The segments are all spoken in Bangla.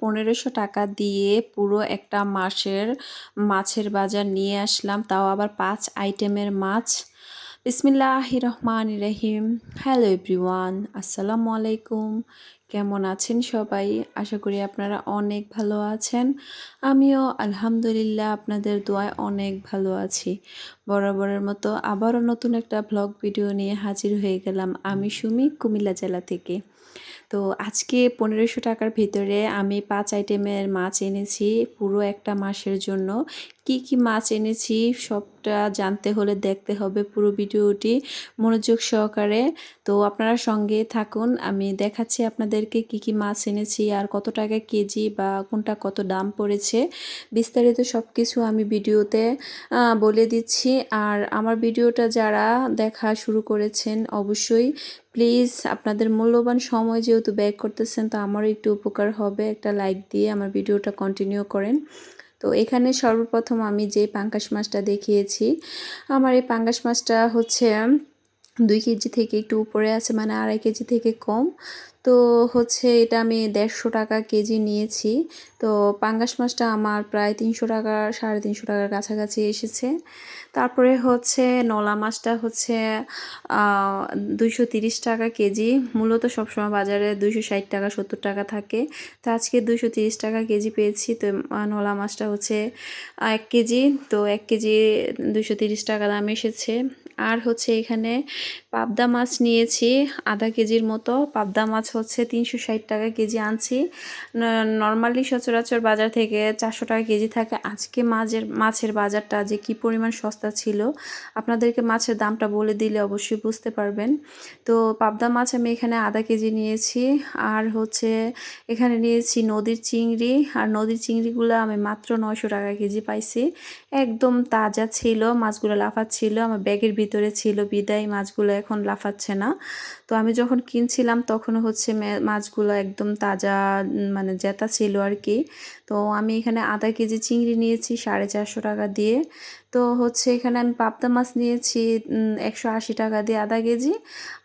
পনেরোশো টাকা দিয়ে পুরো একটা মাসের মাছের বাজার নিয়ে আসলাম। তাও আবার পাঁচ আইটেমের মাছ। বিসমিল্লাহ রহমান রহিম। হ্যালো এভরিওয়ান, আসসালামু আলাইকুম। কেমন আছেন সবাই? আশা করি আপনারা অনেক ভালো আছেন। আমিও আলহামদুলিল্লাহ আপনাদের দোয়ায় অনেক ভালো আছি। বরাবরের মতো আবারও নতুন একটা ব্লগ ভিডিও নিয়ে হাজির হয়ে গেলাম আমি সুমি কুমিল্লা জেলা থেকে। তো আজকে পনেরোশো টাকার ভিতরে আমি পাঁচ আইটেমের মাছ এনেছি পুরো একটা মাসের জন্য। কি কি মাছ এনেছি সবটা জানতে হলে দেখতে হবে পুরো ভিডিওটি। মনোযোগ সহকারে। তো আপনারা সঙ্গে থাকুন। আমি দেখাচ্ছি আপনাদেরকে কি কি মাছ এনেছি, আর কত টাকা কেজি বা কোনটা কত দাম পড়েছে। বিস্তারিত সব কিছু আমি ভিডিওতে বলে দিচ্ছি। আর আমার ভিডিওটা যারা দেখা শুরু করেছেন, অবশ্যই প্লিজ আপনাদের মূল্যবান সময় যেহেতু ব্যয় করতেছেন, তো আমারও একটু উপকার হবে। একটা লাইক দিয়ে আমার ভিডিওটা কন্টিনিউ করেন। তো এখানে সর্বপ্রথম আমি যে পাঙ্কাশ মাছটা দেখিয়েছি আমার এই পাঙ্কাশ মাছটা হচ্ছে দুই কেজি থেকে একটু উপরে আছে মানে আড়াই কেজি থেকে কম। তো হচ্ছে এটা আমি দেড়শো টাকা কেজি নিয়েছি। তো পাঙ্গাস মাছটা আমার প্রায় তিনশো টাকা, সাড়ে তিনশো টাকার কাছাকাছি এসেছে। তারপরে হচ্ছে নলা মাছটা হচ্ছে দুইশো তিরিশ টাকা কেজি। মূলত সবসময় বাজারে দুইশো ষাট টাকা, সত্তর টাকা থাকে। তো আজকে দুইশো তিরিশ টাকা কেজি পেয়েছি। তো নলা মাছটা হচ্ছে এক কেজি। তো এক কেজি দুইশো তিরিশ টাকা দাম এসেছে। আর হচ্ছে এখানে পাবদা মাছ নিয়েছি, আধা কেজির মতো। পাবদা মাছ হচ্ছে তিনশো ষাট টাকা কেজি আনছি। নর্মালি সচরাচর বাজার থেকে চারশো টাকা কেজি থাকে। আজকে মাছের মাছের বাজারটা যে কি পরিমাণ সস্তা ছিল, আপনাদেরকে মাছের দামটা বলে দিলে অবশ্যই বুঝতে পারবেন। তো পাবদা মাছ আমি এখানে আধা কেজি নিয়েছি, আর হচ্ছে এখানে নিয়েছি নদীর চিংড়ি। আর নদীর চিংড়িগুলো আমি মাত্র নয়শো টাকা কেজি পাইছি। একদম তাজা ছিল, মাছগুলো লাফাচ্ছিল, আমার ব্যাগের ভিতরে ছিল বিদায় মাছগুলো এখন লাফাচ্ছে না। তো আমি যখন কিনছিলাম তখন হচ্ছে মাছগুলো একদম তাজা মানে জেতা ছিল আর কি। তো আমি এখানে আধা কেজি চিংড়ি নিয়েছি সাড়ে চারশো টাকা দিয়ে। তো হচ্ছে এখানে আমি পাবদা মাছ নিয়েছি একশো আশি টাকা দিয়ে আধা কেজি।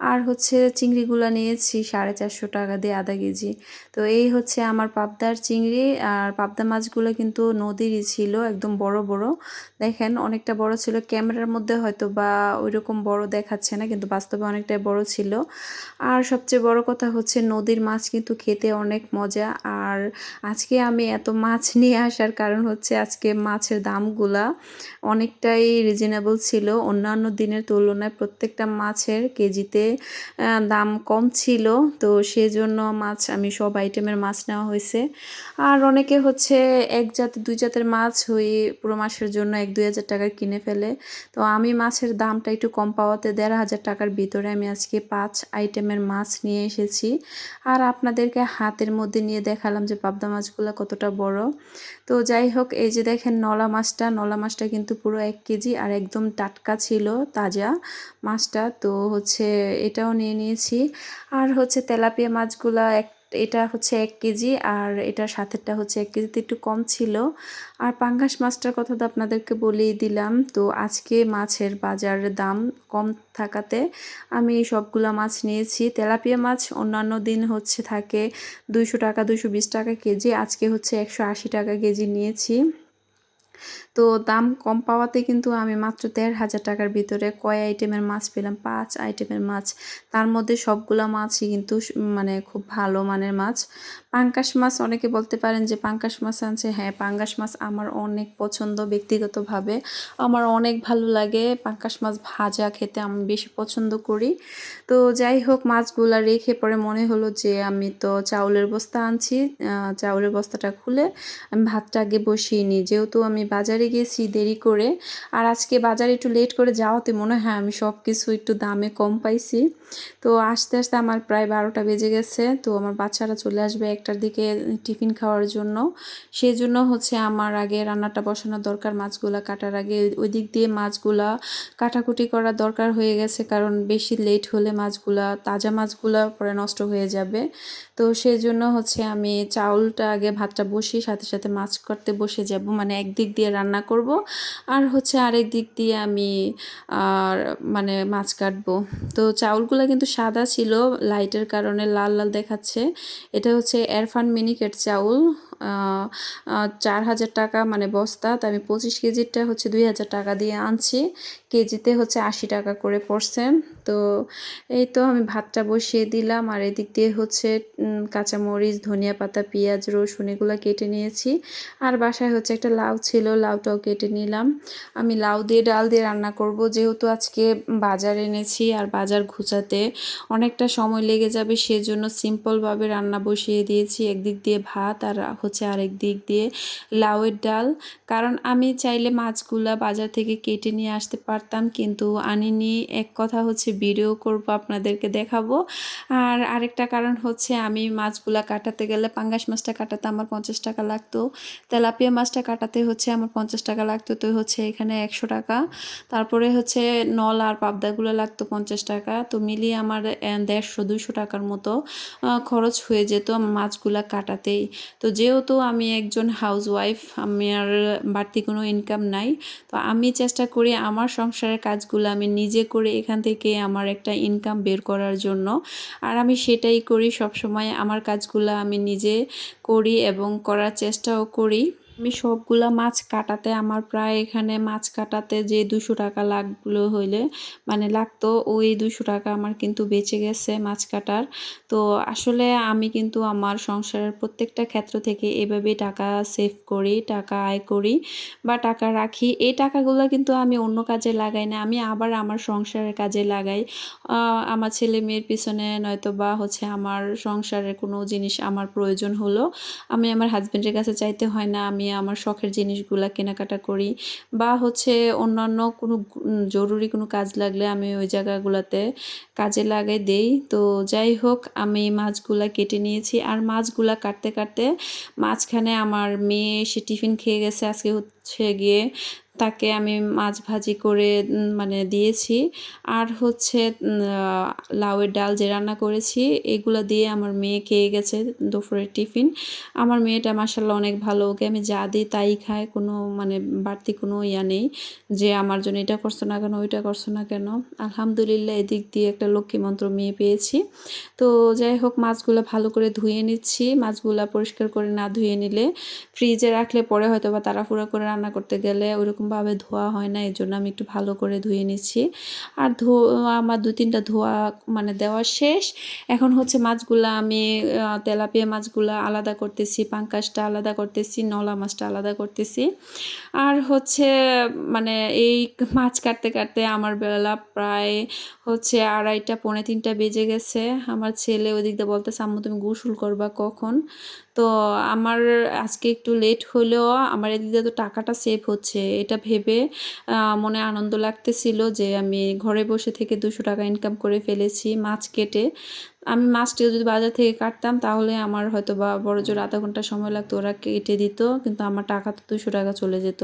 আর হচ্ছে চিংড়িগুলো নিয়েছি সাড়ে চারশো টাকা দিয়ে আধা কেজি। তো এই হচ্ছে আমার পাবদার চিংড়ি। আর পাবদা মাছগুলো কিন্তু নদীরই ছিল, একদম বড় বড়। দেখেন অনেকটা বড় ছিল। ক্যামেরার মধ্যে হয়তো বা ওই রকম বড় দেখাচ্ছে না, কিন্তু বাস্তবে অনেকটাই বড় ছিল। আর সবচেয়ে বড় কথা হচ্ছে নদীর মাছ কিন্তু খেতে অনেক মজা। আর আজকে আমি এত মাছ নিয়ে আসার কারণ হচ্ছে আজকে মাছের দামগুলা অনেকটাই রিজনেবল ছিল। অন্যান্য দিনের তুলনায় প্রত্যেকটা মাছের কেজিতে দাম কম ছিল। তো সেজন্য মাছ, আমি সব আইটেমের মাছ নেওয়া হয়েছে। আর অনেকে হচ্ছে এক জাতের দুই জাতের মাছ হয়ে পুরো মাসের জন্য এক, দুই হাজার টাকার কিনে ফেলে। তো আমি মাছের দামটা একটু কম পাওয়াতে দেড় হাজার টাকার ভিতরে আমি আজকে পাঁচ আইটেমের মাছ নিয়ে এসেছি। আর আপনাদেরকে হাতের মধ্যে নিয়ে দেখালাম যে পাবদা মাছগুলো কতটা বড়। তো যাই হোক এই যে দেখেন নলা মাছটা নলা মাছটা কিন্তু পুরো এক কেজি আর একদম টাটকা ছিল, তাজা মাছটা। তো হচ্ছে এটাও নিয়ে নিয়েছি। আর হচ্ছে তেলাপিয়া মাছগুলা এক এটা হচ্ছে এক কেজি আর এটার সাথেরটা হচ্ছে এক কেজিতে একটু কম ছিল। আর পাঙ্গাস মাছটার কথা তো আপনাদেরকে বলেই দিলাম। তো আজকে মাছের বাজার দাম কম থাকাতে আমি সবগুলো মাছ নিয়েছি। তেলাপিয়া মাছ অন্যান্য দিন হচ্ছে থাকে দুইশো টাকা, দুইশো বিশ টাকা কেজি। আজকে হচ্ছে একশো আশি টাকা কেজি নিয়েছি। তো দাম কম পাওয়াতে কিন্তু আমি মাত্র দেড় হাজার টাকার ভিতরে কয় আইটেমের মাছ পেলাম? পাঁচ আইটেমের মাছ। তার মধ্যে সবগুলো মাছই কিন্তু মানে খুব ভালো মানের মাছ। পাঙ্কাশ মাছ, অনেকে বলতে পারেন যে পাঙ্কাশ মাছ আনছে। হ্যাঁ পাঙ্কাশ মাছ আমার অনেক পছন্দ ব্যক্তিগতভাবে। আমার অনেক ভালো লাগে পাঙ্কাশ মাছ ভাজা খেতে, আমি বেশি পছন্দ করি। তো যাই হোক, মাছগুলা রেখে পরে মনে হলো যে আমি তো চাউলের বস্তা আনছি চাউলের বস্তাটা খুলে আমি ভাতটা আগে বসিয়ে নিই। যেহেতু আমি বাজারে গেছি দেরি করে, আর আজকে বাজারে একটু লেট করে যাওয়াতে মনে হয় আমি সব কিছু একটু দামে কম পাইছি। তো আস্তে আস্তে আমার প্রায় বারোটা বেজে গেছে, তো আমার বাচ্চারা চলে আসবে একটার দিকে টিফিন খাওয়ার জন্য। সেই জন্য হচ্ছে আমার আগে রান্নাটা বসানোর দরকার, মাছগুলা কাটার আগে। ওই দিক দিয়ে মাছগুলা কাটাকুটি করার দরকার হয়ে গেছে, কারণ বেশি লেট হলে মাছগুলা, তাজা মাছগুলা পরে নষ্ট হয়ে যাবে। তো সেই জন্য হচ্ছে আমি চাউলটা আগে ভাতটা বসিয়ে সাথে সাথে মাছ করতে বসে যাব মানে একদিক দিয়ে রান্না করব আর হচ্ছে আরেক দিক দিয়ে আমি আর মানে মাছ কাটবো। তো চাউলগুলো কিন্তু সাদা ছিল, লাইটের কারণে লাল লাল দেখাচ্ছে। এটা হচ্ছে এরফান মিনিকেট চাউল চার হাজার টাকা মানে বস্তা, তো আমি পঁচিশ কেজিটা হচ্ছে দুই হাজার টাকা দিয়ে আনছি। কেজিতে হচ্ছে আশি টাকা করে পড়ছে। তো এই তো আমি ভাতটা বসিয়ে দিলাম। আর এদিক দিয়ে হচ্ছে কাঁচামরিচ, ধনিয়া পাতা, পেঁয়াজ, রসুন এগুলো কেটে নিয়েছি। আর বাসায় হচ্ছে একটা লাউ ছিল, লাউটাও কেটে নিলাম। আমি লাউ দিয়ে ডাল দিয়ে রান্না করব। যেহেতু আজকে বাজার এনেছি আর বাজার ঘুচাতে অনেকটা সময় লেগে যাবে, সেজন্য সিম্পলভাবে রান্না বসিয়ে দিয়েছি। একদিক দিয়ে ভাত আর হচ্ছে আরেক দিক দিয়ে লাউয়ের ডাল। কারণ আমি চাইলে মাছগুলা বাজার থেকে কেটে নিয়ে আসতে পারতাম, কিন্তু আনিনি। এক কথা হচ্ছে ভিডিও করব, আপনাদেরকে দেখাবো। আর আরেকটা কারণ হচ্ছে আমি মাছগুলা কাটাতে গেলে পাঙ্গাস মাছটা কাটাতে আমার পঞ্চাশ টাকা লাগতো, তেলাপিয়া মাছটা কাটাতে হচ্ছে আমার পঞ্চাশ টাকা লাগতো, তো হচ্ছে এখানে একশো টাকা। তারপরে হচ্ছে নল আর পাবদাগুলো লাগতো পঞ্চাশ টাকা, তো মিলিয়ে আমার দেড়শো দুশো টাকার মতো খরচ হয়ে যেত মাছগুলা কাটাতেই। তো যেহেতু আমি একজন হাউস ওয়াইফ আমার বাড়তি কোনো ইনকাম নাই, তো আমি চেষ্টা করি আমার সংসারের কাজগুলো আমি নিজে করে এখান থেকে আমার একটা ইনকাম বের করার জন্য। আর আমি সেটাই করি সব সময় আমার কাজগুলো আমি নিজে করি এবং করার চেষ্টাও করি। আমি সবগুলা মাছ কাটাতে, আমার প্রায় এখানে মাছ কাটাতে যে দুশো টাকা লাগল হইলে মানে লাগতো, ওই দুশো টাকা আমার কিন্তু বেঁচে গেছে মাছ কাটার। তো আসলে আমি কিন্তু আমার সংসারের প্রত্যেকটা ক্ষেত্র থেকে এভাবে টাকা সেভ করি, টাকা আয় করি বা টাকা রাখি। এই টাকাগুলো কিন্তু আমি অন্য কাজে লাগাই না, আমি আবার আমার সংসারের কাজে লাগাই। আমার ছেলে মেয়ের পিছনে নয়তো বা হচ্ছে আমার সংসারের কোনো জিনিস আমার প্রয়োজন হলো, আমি আমার হাজব্যান্ডের কাছে চাইতে হয় না, আমি আমার শখের জিনিসগুলা কেনাকাটা করি বা হচ্ছে অন্যান্য কোনো জরুরি কোনো কাজ লাগলে আমি ওই জায়গাগুলোতে কাজে লাগাই দেই। তো যাই হোক, আমি মাছগুলা কেটে নিয়েছি। আর মাছগুলা কাটতে কাটতে মাঝখানে আমার মেয়ে এসে টিফিন খেয়ে গেছে। আজকে হচ্ছে গিয়ে তাকে আমি মাছ ভাজি করে মানে দিয়েছি। আর হচ্ছে লাউয়ের ডাল যে রান্না করেছি, এগুলো দিয়ে আমার মেয়ে খেয়ে গেছে দুপুরের টিফিন। আমার মেয়েটা মাসাল্লাহ অনেক ভালো, ওকে আমি যা দিই তাই খায়, কোনো মানে বাড়তি কোনো ইয়া নেই। যে আমার জন্য এটা করছ না কেন, ওইটা করছ না কেন। আলহামদুলিল্লাহ, এদিক দিয়ে একটা লক্ষ্মী মন্ত্র মেয়ে পেয়েছি। তো যাই হোক, মাছগুলো ভালো করে ধুয়ে নিচ্ছি। মাছগুলো পরিষ্কার করে না ধুয়ে নিলে ফ্রিজে রাখলে পরে হয়তো বা তাড়াহুড়ো করে রান্না করতে গেলে ওইরকমভাবে ধোয়া হয় না এই জন্য আমি একটু ভালো করে ধুয়ে নিচ্ছি। আর ধোয়া, আমার দু তিনটা ধোয়া মানে দেওয়া শেষ। এখন হচ্ছে মাছগুলা আমি তেলাপিয়া মাছগুলা আলাদা করতেছি, পাঙ্কাশটা আলাদা করতেছি, নলা মাছটা আলাদা করতেছি। আর হচ্ছে মানে এই মাছ কাটতে কাটতে আমার বেলা প্রায় হচ্ছে আড়াইটা, পৌনে তিনটা বেজে গেছে। আমার ছেলে ওদিক দিয়ে বলতেছে, আম্মু তুমি গোসল করবা কখন? তো আমার আজকে একটু লেট হলেও আমার এদিকে তো টাকাটা সেভ হচ্ছে। এটা ভেবে মনে আনন্দ লাগতেছিল যে আমি ঘরে বসে থেকে দুশো টাকা ইনকাম করে ফেলেছি মাছ কেটে। আমি মাছটা যদি বাজার থেকে কাটতাম, তাহলে আমার হয়তো বা বড় জোর আধা ঘণ্টা সময় লাগতো, ওরা কেটে দিত, কিন্তু আমার টাকা তো দুশো টাকা চলে যেত।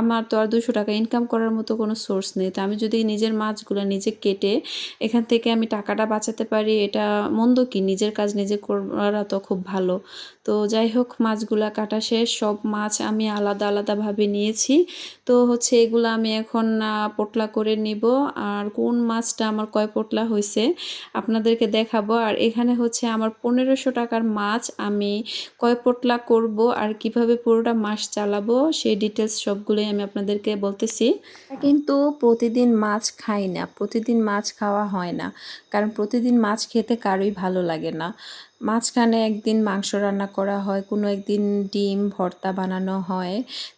আমার তো আর দুশো টাকা ইনকাম করার মতো কোনো সোর্স নেই। তো আমি যদি নিজের মাছগুলো নিজে কেটে এখান থেকে আমি টাকাটা বাঁচাতে পারি, এটা মন্দ কি? নিজের কাজ নিজে করা তো খুব ভালো। তো যাই হোক, মাছগুলা কাটা শেষ, সব মাছ আমি আলাদা আলাদাভাবে নিয়েছি। তো হচ্ছে এগুলো আমি এখন পোটলা করে নিব। আর কোন মাছটা আমার কয় পোটলা হয়েছে আপনাদেরকে দেখাবো। আর এখানে হচ্ছে আমার পনেরোশো টাকার মাছ আমি কয় পোটলা করব আর কীভাবে পুরোটা মাস চালাবো সেই ডিটেলস সবগুলোই আমি আপনাদেরকে বলতেছি। কিন্তু প্রতিদিন মাছ খাই না, প্রতিদিন মাছ খাওয়া হয় না। কারণ প্রতিদিন মাছ খেতে কারোই ভালো লাগে না। মাঝখানে একদিন মাংস রান্না করা হয়, কোনো একদিন ডিম, ভর্তা বানানো হয়।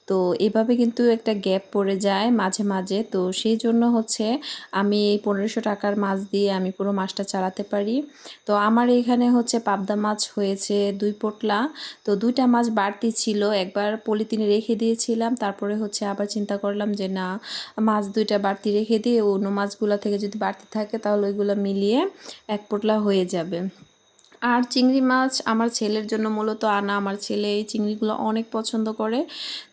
তো এভাবে কিন্তু একটা গ্যাপ পড়ে যায় মাঝে মাঝে। তো সেই জন্য হচ্ছে আমি এই পনেরোশো টাকার মাছ দিয়ে আমি পুরো মাছটা চালাতে পারি। তো আমার এখানে হচ্ছে পাবদা মাছ হয়েছে দুই পোটলা। তো দুইটা মাছ বাড়তি ছিল, একবার পলিথিনে রেখে দিয়েছিলাম, তারপরে হচ্ছে আবার চিন্তা করলাম যে না, মাছ দুইটা বাড়তি রেখে দিয়ে অন্য মাছগুলো থেকে যদি বাড়তি থাকে তাহলে ওইগুলো মিলিয়ে এক পোটলা হয়ে যাবে। আর চিংড়ি মাছ আমার ছেলের জন্য মূলত আনা। আমার ছেলে এই চিংড়িগুলো অনেক পছন্দ করে।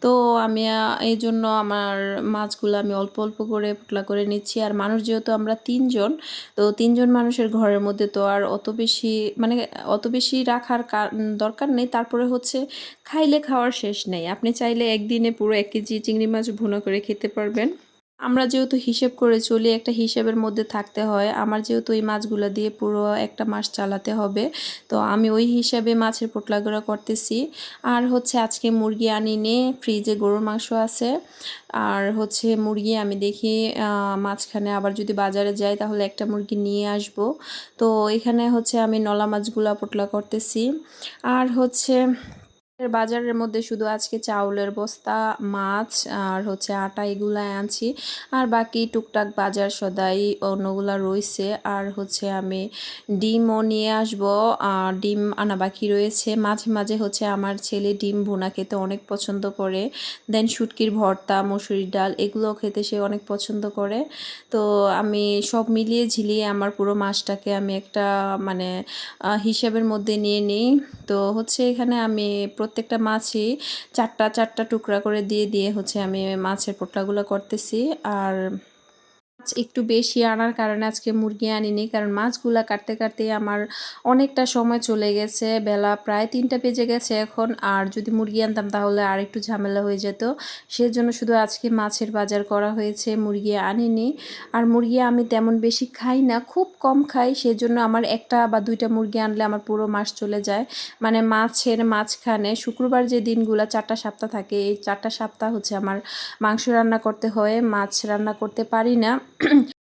তো আমি এই জন্য আমার মাছগুলো আমি অল্প অল্প করে পোটলা করে নিচ্ছি। আর মানুষ যেহেতু আমরা তিনজন, তো তিনজন মানুষের ঘরের মধ্যে তো আর অত বেশি মানে অত বেশি রাখার দরকার নেই। তারপরে হচ্ছে খাইলে খাওয়ার শেষ নেই। আপনি চাইলে একদিনে পুরো এক কেজি চিংড়ি মাছ ভুনা করে খেতে পারবেন। আমরা যেহেতু হিসেব করে চলি, একটা হিসেবের মধ্যে থাকতে হয়। আমার যেহেতু এই মাছগুলো দিয়ে পুরো একটা মাস চালাতে হবে, তো আমি ওই হিসাবে মাছের পোটলাগুলো করতেছি। আর হচ্ছে আজকে মুরগি আনিনি, ফ্রিজে গরুর মাংস আছে। আর হচ্ছে মুরগি আমি দেখি মাঝখানে আবার যদি বাজারে যাই তাহলে একটা মুরগি নিয়ে আসব। তো এখানে হচ্ছে আমি নলা মাছগুলা পোটলা করতেছি। আর হচ্ছে বাজারের মধ্যে শুধু আজকে চাউলের বস্তা, মাছ আর হচ্ছে আটা এগুলাই আনছি। আর বাকি টুকটাক বাজার সদাই অন্যগুলা রয়েছে। আর হচ্ছে আমি ডিমও নিয়ে আসব। ডিম আনা বাকি রয়েছে। মাঝে মাঝে হচ্ছে আমার ছেলে ডিম ভুনা খেতে অনেক পছন্দ করে। দেন শুটকির ভর্তা, মসুরির ডাল এগুলো খেতে সে অনেক পছন্দ করে। তো আমি সব মিলিয়ে ঝিলিয়ে আমার পুরো মাছটাকে আমি একটা মানে হিসাবের মধ্যে নিয়ে নিই। তো হচ্ছে এখানে আমি প্রত্যেকটা মাছই চারটা চারটা টুকরা করে দিয়ে দিয়ে হচ্ছে আমি মাছের পোটলাগুলো করতেছি। আর মাছ একটু বেশি আনার কারণে আজকে মুরগি আনিনি, কারণ মাছগুলা কাটতে কাটতে আমার অনেকটা সময় চলে গেছে, বেলা প্রায় তিনটা বেজে গেছে এখন। আর যদি মুরগি আনতাম তাহলে আর একটু ঝামেলা হয়ে যেত। সেজন্য শুধু আজকে মাছের বাজার করা হয়েছে, মুরগি আনিনি। আর মুরগি আমি তেমন বেশি খাই না, খুব কম খাই। সেজন্য আমার একটা বা দুইটা মুরগি আনলে আমার পুরো মাস চলে যায়। মানে মাছের মাঝখানে শুক্রবার যে দিনগুলো চারটা সপ্তাহ থাকে, এই চারটা সপ্তাহ হচ্ছে আমার মাংস রান্না করতে হয়। মাছ রান্না করতে পারি না।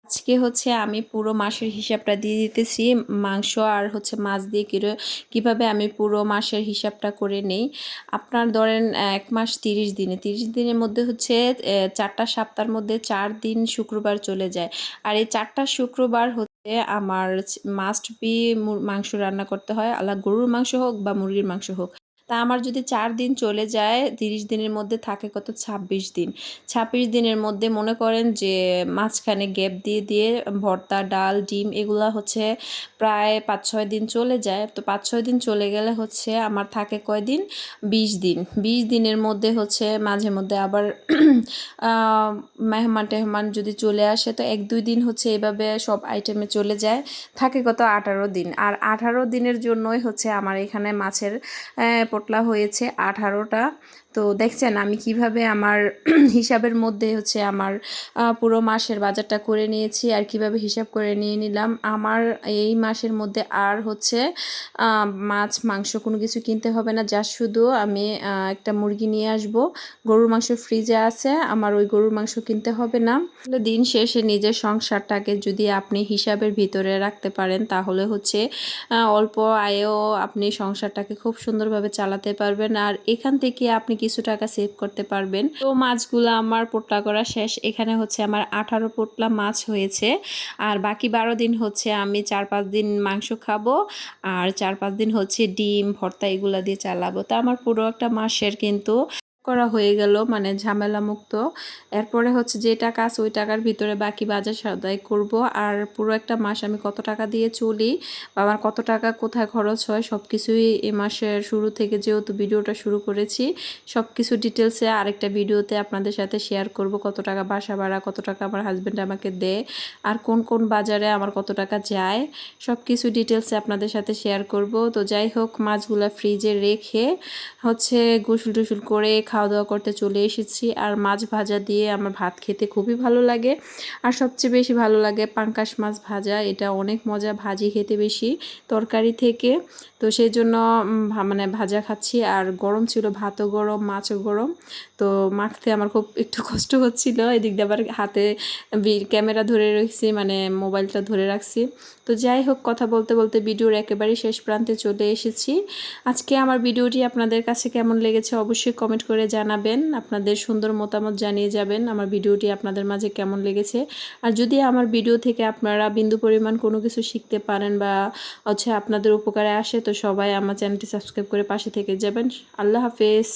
আজকে হচ্ছে আমি পুরো মাসের হিসাবটা দিয়ে দিতেছি। মাংস আর হচ্ছে মাছ দিয়ে কিরো, কীভাবে আমি পুরো মাসের হিসাবটা করে নেই। আপনার ধরেন, এক মাস তিরিশ দিনে, তিরিশ দিনের মধ্যে হচ্ছে চারটা সপ্তাহের মধ্যে চার দিন শুক্রবার চলে যায়। আর এই চারটা শুক্রবার হচ্ছে আমার মাস্ট বি মাংস রান্না করতে হয়। আলা গরুর মাংস হোক বা মুরগির মাংস হোক। তা আমার যদি চার দিন চলে যায়, তিরিশ দিনের মধ্যে থাকে কত? ছাব্বিশ দিন। ছাব্বিশ দিনের মধ্যে মনে করেন যে, মাঝখানে গ্যাপ দিয়ে দিয়ে ভর্তা, ডাল, ডিম এগুলা হচ্ছে প্রায় পাঁচ ছয় দিন চলে যায়। তো পাঁচ ছয় দিন চলে গেলে হচ্ছে আমার থাকে কয়দিন বিশ দিন। বিশ দিনের মধ্যে হচ্ছে মাঝে মধ্যে আবার মেহমান টেহমান যদি চলে আসে, তো এক, দুই দিন হচ্ছে এভাবে সব আইটেমে চলে যায়। থাকে কত? আঠারো দিন। আর আঠারো দিনের জন্যই হচ্ছে আমার এখানে মাছের পোটলা হয়েছে আঠারোটা। তো দেখছেন, আমি কীভাবে আমার হিসাবের মধ্যে হচ্ছে আমার পুরো মাসের বাজারটা করে নিয়েছি আর কীভাবে হিসাব করে নিয়ে নিলাম। আমার এই মাসের মধ্যে আর হচ্ছে মাছ, মাংস কোনো কিছু কিনতে হবে না, যা শুধু আমি একটা মুরগি নিয়ে আসব। গরুর মাংস ফ্রিজে আছে, আমার ওই গরুর মাংস কিনতে হবে না। দিন শেষে নিজের সংসারটাকে যদি আপনি হিসাবের ভিতরে রাখতে পারেন, তাহলে হচ্ছে অল্প আয়েও আপনি সংসারটাকে খুব সুন্দরভাবে চালাতে পারবেন। আর এখান থেকে আপনি কিছু টাকা সেভ করতে পারবেন। তো মাছগুলো আমার পোটলা করা শেষ। এখানে হচ্ছে আমার আঠারো পোটলা মাছ হয়েছে। আর বাকি বারো দিন হচ্ছে আমি চার পাঁচ দিন মাংস খাব। আর চার পাঁচ দিন হচ্ছে ডিম, ভর্তা এগুলো দিয়ে চালাবো। তো আমার পুরো একটা মাসের কিন্তু করা হয়ে গেল মানে ঝামেলা মুক্ত এরপরে হচ্ছে যে টাকা আছে ওই টাকার ভিতরে বাকি বাজার সদাই করব। আর পুরো একটা মাস আমি কত টাকা দিয়ে চলি, বা আমার কত টাকা কোথায় খরচ হয় সব কিছুই এ মাসের শুরু থেকে যেহেতু ভিডিওটা শুরু করেছি সব কিছু ডিটেলসে আরেকটা ভিডিওতে আপনাদের সাথে শেয়ার করব, কত টাকা বাসা ভাড়া, কত টাকা আমার হাজব্যান্ড আমাকে দেয়, আর কোন কোন বাজারে আমার কত টাকা যায় সব কিছু ডিটেলসে আপনাদের সাথে শেয়ার করব। তো যাই হোক, মাছগুলা ফ্রিজে রেখে হচ্ছে গোসল টুসুল করে খাওয়া দাওয়া করতে চলে এসেছি। আর মাছ ভাজা দিয়ে আমার ভাত খেতে খুবই ভালো লাগে। আর সবচেয়ে বেশি ভালো লাগে পাঙ্কাশ মাছ ভাজা। এটা অনেক মজা, ভাজি খেতে বেশি তরকারি থেকে। তো সেই জন্য মানে ভাজা খাচ্ছি। আর গরম ছিল, ভাতও গরম, মাছও গরম। তো মাখতে আমার খুব একটু কষ্ট হচ্ছিল। এদিক দিয়ে আবার হাতে ক্যামেরা ধরে রাখছি মানে মোবাইলটা ধরে রাখছি। তো যাই হোক, কথা বলতে বলতে ভিডিওর একেবারে শেষ প্রান্তে চলে এসেছি। আজকে আমার ভিডিওটি আপনাদের কাছে কেমন লেগেছে অবশ্যই কমেন্ট করে জানাবেন, আপনাদের সুন্দর মতামত জানিয়ে যাবেন আমার ভিডিওটি আপনাদের মাঝে কেমন লেগেছে। আর যদি আমার ভিডিও থেকে আপনারা বিন্দু পরিমাণ কোনো কিছু শিখতে পারেন বা হচ্ছে আপনাদের উপকারে আসে, তো সবাই আমার চ্যানেলটি সাবস্ক্রাইব করে পাশে থেকে যাবেন। আল্লাহ হাফেজ।